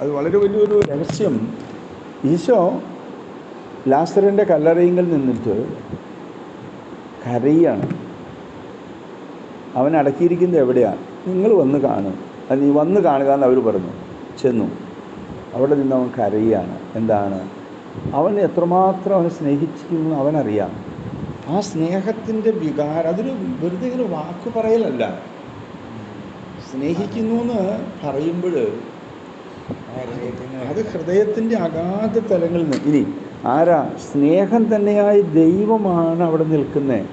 അത് വളരെ വലിയൊരു രഹസ്യം. ഈശോ ലാസറിന്റെ കല്ലറയിങ്കിൽ നിന്നിട്ട് കരയാണ്. അവൻ അടക്കിയിരിക്കുന്നത് എവിടെയാണ് നിങ്ങൾ വന്ന് കാണും. അത് നീ വന്ന് കാണുക എന്ന് അവർ പറഞ്ഞു. ചെന്നു. അവിടെ നിന്ന് അവൻ കരയാണ്. എന്താണ്? അവൻ എത്രമാത്രം അവനെ സ്നേഹിച്ചിരിക്കുന്നു അവനറിയാം. ആ സ്നേഹത്തിന്റെ വികാരം അതൊരു വെറുതെ ഇങ്ങനെ വാക്ക് പറയലല്ല. സ്നേഹിക്കുന്നു എന്ന് പറയുമ്പോൾ അത് ഹൃദയത്തിന്റെ അഗാധ തലങ്ങളിൽ നിന്ന്. ഇനി ആരാ? സ്നേഹം തന്നെയായ ദൈവമാണ് അവിടെ നിൽക്കുന്നത്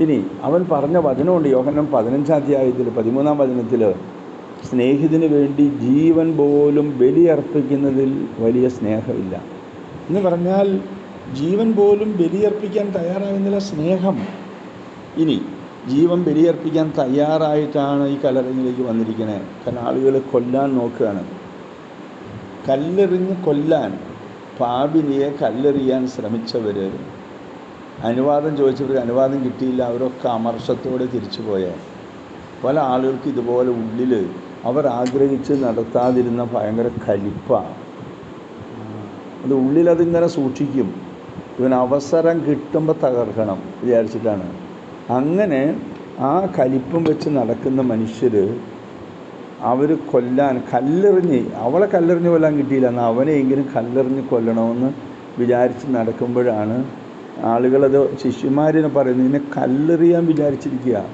ഇനി അവൻ പറഞ്ഞ വചനമുണ്ട് യോഹനം പതിനഞ്ചാം അധ്യായത്തിൽ പതിമൂന്നാം വചനത്തിൽ സ്നേഹിതന് വേണ്ടി ജീവൻ പോലും ബലിയർപ്പിക്കുന്നതിൽ വലിയ സ്നേഹമില്ല. എന്ന് പറഞ്ഞാൽ ജീവൻ പോലും ബലിയർപ്പിക്കാൻ തയ്യാറാകുന്നില്ല സ്നേഹം. ഇനി ജീവൻ ബലിയർപ്പിക്കാൻ തയ്യാറായിട്ടാണ് ഈ കലറിങ്ങിലേക്ക് വന്നിരിക്കുന്നത് കാരണം ആളുകൾ കൊല്ലാൻ നോക്കുകയാണ്. കല്ലെറിഞ്ഞ് കൊല്ലാൻ പാപിനിയെ കല്ലെറിയാൻ ശ്രമിച്ചവർ അനുവാദം ചോദിച്ചവർക്ക് അനുവാദം കിട്ടിയില്ല അവരൊക്കെ അമർഷത്തോടെ തിരിച്ചു പോയ? പല ആളുകൾക്ക് ഇതുപോലെ ഉള്ളിൽ അവർ ആഗ്രഹിച്ച് നടത്താതിരുന്ന ഭയങ്കര കലിപ്പാണ് അത് ഉള്ളിലതിങ്ങനെ സൂക്ഷിക്കും. ഇവൻ അവസരം കിട്ടുമ്പോൾ തകർക്കണം വിചാരിച്ചിട്ടാണ്. അങ്ങനെ ആ കലിപ്പം വെച്ച് നടക്കുന്ന മനുഷ്യർ അവർ കൊല്ലാൻ കല്ലെറിഞ്ഞ് അവളെ കല്ലെറിഞ്ഞ് കൊല്ലാൻ കിട്ടിയില്ല. എന്നാൽ അവനെയെങ്കിലും കല്ലെറിഞ്ഞ് കൊല്ലണമെന്ന് വിചാരിച്ച് നടക്കുമ്പോഴാണ് ആളുകളത് ശിഷ്യന്മാരെന്ന് പറയുന്നത് നിന്നെ കല്ലെറിയാൻ വിചാരിച്ചിരിക്കുക.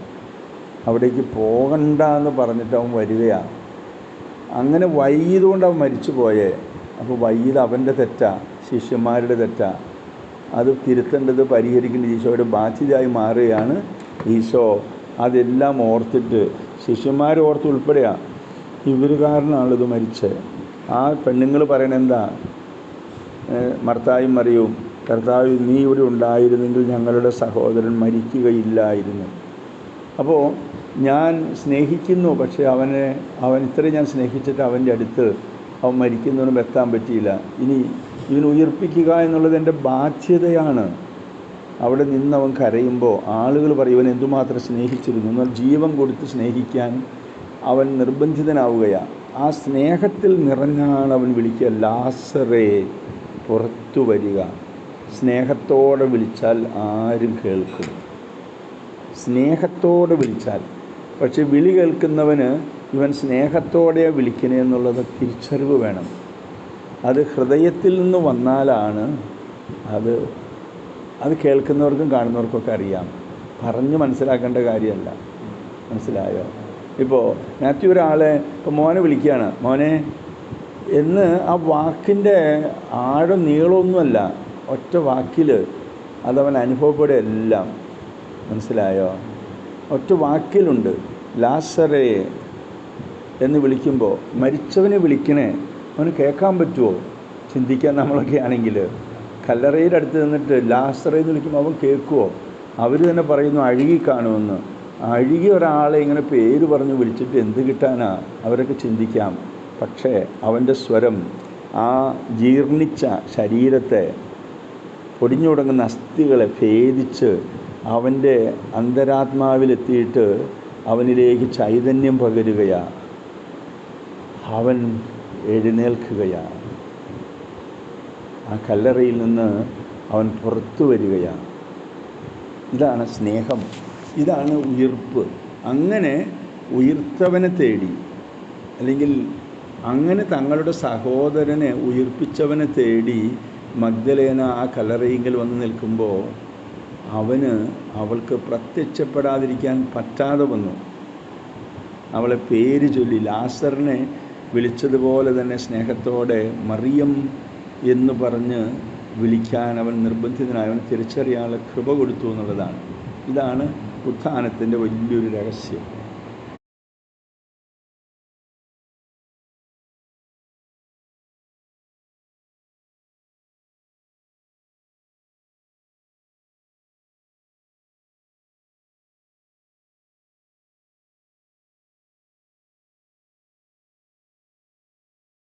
അവിടേക്ക് പോകണ്ട എന്ന് പറഞ്ഞിട്ട് അവൻ വരികയാണ് അങ്ങനെ വൈകിയതുകൊണ്ട് അവൻ മരിച്ചു പോയേ. അപ്പോൾ വൈകിയത് അവന്റെ തെറ്റാ ശിഷ്യന്മാരുടെ തെറ്റാ. അത് തിരുത്തേണ്ടത് പരിഹരിക്കേണ്ട ഈശോയുടെ ബാധ്യതയായി മാറുകയാണ് ഈശോ. അതെല്ലാം ഓർത്തിട്ട് ശിഷ്യന്മാർ ഓർത്ത് ഉൾപ്പെടെയാണ് ഇവർ കാരണമാണ് ഇത് മരിച്ചത്. ആ പെണ്ണുങ്ങൾ പറയണ എന്താ? മർത്തായും മറിയും കർത്താവ് നീ ഇവിടെ ഉണ്ടായിരുന്നെങ്കിൽ ഞങ്ങളുടെ സഹോദരൻ മരിക്കുകയില്ലായിരുന്നു. അപ്പോൾ ഞാൻ സ്നേഹിക്കുന്നു പക്ഷേ അവനെ അവൻ ഇത്രയും ഞാൻ സ്നേഹിച്ചിട്ട് അവന്റെ അടുത്ത് അവൻ മരിക്കുന്നവനും എത്താൻ പറ്റിയില്ല. ഇനി ഇവൻ ഉയർപ്പിക്കുക എന്നുള്ളത് എന്റെ ബാധ്യതയാണ്. അവിടെ നിന്ന് അവൻ കരയുമ്പോൾ ആളുകൾ പറയും ഇവൻ എന്തുമാത്രം സ്നേഹിച്ചിരുന്നു? എന്നാൽ ജീവൻ കൊടുത്ത് സ്നേഹിക്കാൻ അവൻ നിർബന്ധിതനാവുകയാണ് ആ സ്നേഹത്തിൽ നിറഞ്ഞാണ് അവൻ വിളിക്കുക. ലാസറേ പുറത്തു വരിക. സ്നേഹത്തോടെ വിളിച്ചാൽ ആരും കേൾക്കും. സ്നേഹത്തോടെ വിളിച്ചാൽ. പക്ഷെ വിളി കേൾക്കുന്നവന് ഇവൻ സ്നേഹത്തോടെ വിളിക്കണേ എന്നുള്ളത് തിരിച്ചറിവ് വേണം. അത് ഹൃദയത്തിൽ നിന്ന് വന്നാലാണ് അത് അത് കേൾക്കുന്നവർക്കും കാണുന്നവർക്കൊക്കെ അറിയാം. പറഞ്ഞു മനസ്സിലാക്കേണ്ട കാര്യമല്ല. മനസ്സിലായോ? ഇപ്പോൾ മാത്യു ഒരാളെ ഇപ്പോൾ മോനെ വിളിക്കുകയാണ്. മോനെ എന്ന് ആ വാക്കിന്റെ ആഴം നീളമൊന്നുമല്ല. ഒറ്റ വാക്കിൽ അതവൻ അനുഭവപ്പെടുക എല്ലാം. മനസ്സിലായോ? ഒറ്റ വാക്കിലുണ്ട്. ലാസറയെ എന്ന് വിളിക്കുമ്പോൾ മരിച്ചവനെ വിളിക്കണേ. അവന് കേൾക്കാൻ പറ്റുമോ? ചിന്തിക്കാൻ നമ്മളൊക്കെ ആണെങ്കിൽ. കല്ലറയുടെ അടുത്ത് നിന്നിട്ട് ലാസറയെന്ന് വിളിക്കുമ്പോൾ അവൻ കേൾക്കുമോ അവർ തന്നെ പറയുന്നു അഴുകി കാണുമെന്ന് അഴുകിയ ഒരാളെ ഇങ്ങനെ പേര് പറഞ്ഞ് വിളിച്ചിട്ട് എന്ത് കിട്ടാനാ? അവരൊക്കെ ചിന്തിക്കാം. പക്ഷേ അവന്റെ സ്വരം ആ ജീർണിച്ച ശരീരത്തെ പൊടിഞ്ഞു തുടങ്ങുന്ന അസ്ഥികളെ ഭേദിച്ച് അവന്റെ അന്തരാത്മാവിലെത്തിയിട്ട് അവനിലേക്ക് ചൈതന്യം പകരുകയാണ് അവൻ എഴുന്നേൽക്കുകയാണ് ആ കല്ലറയിൽ നിന്ന് അവൻ പുറത്തു വരികയാണ് ഇതാണ് സ്നേഹം. ഇതാണ് ഉയർപ്പ്. അങ്ങനെ ഉയർത്തവനെ തേടി അല്ലെങ്കിൽ അങ്ങനെ തങ്ങളുടെ സഹോദരനെ ഉയർപ്പിച്ചവനെ തേടി മഗ്ദലേന ആ കലറയിങ്കിൽ വന്ന് നിൽക്കുമ്പോൾ അവന് അവൾക്ക് പ്രത്യക്ഷപ്പെടാതിരിക്കാൻ പറ്റാതെ വന്നു. അവളെ പേര് ചൊല്ലി ലാസറിനെ വിളിച്ചതുപോലെ തന്നെ സ്നേഹത്തോടെ മറിയം എന്ന് പറഞ്ഞ് വിളിക്കാൻ അവൻ നിർബന്ധിതനായി. അവൻ തിരിച്ചറിയാനുള്ള കൃപ കൊടുത്തു എന്നുള്ളതാണ്. ഇതാണ് ഉത്ഥാനത്തിന്റെ വലിയൊരു രഹസ്യം.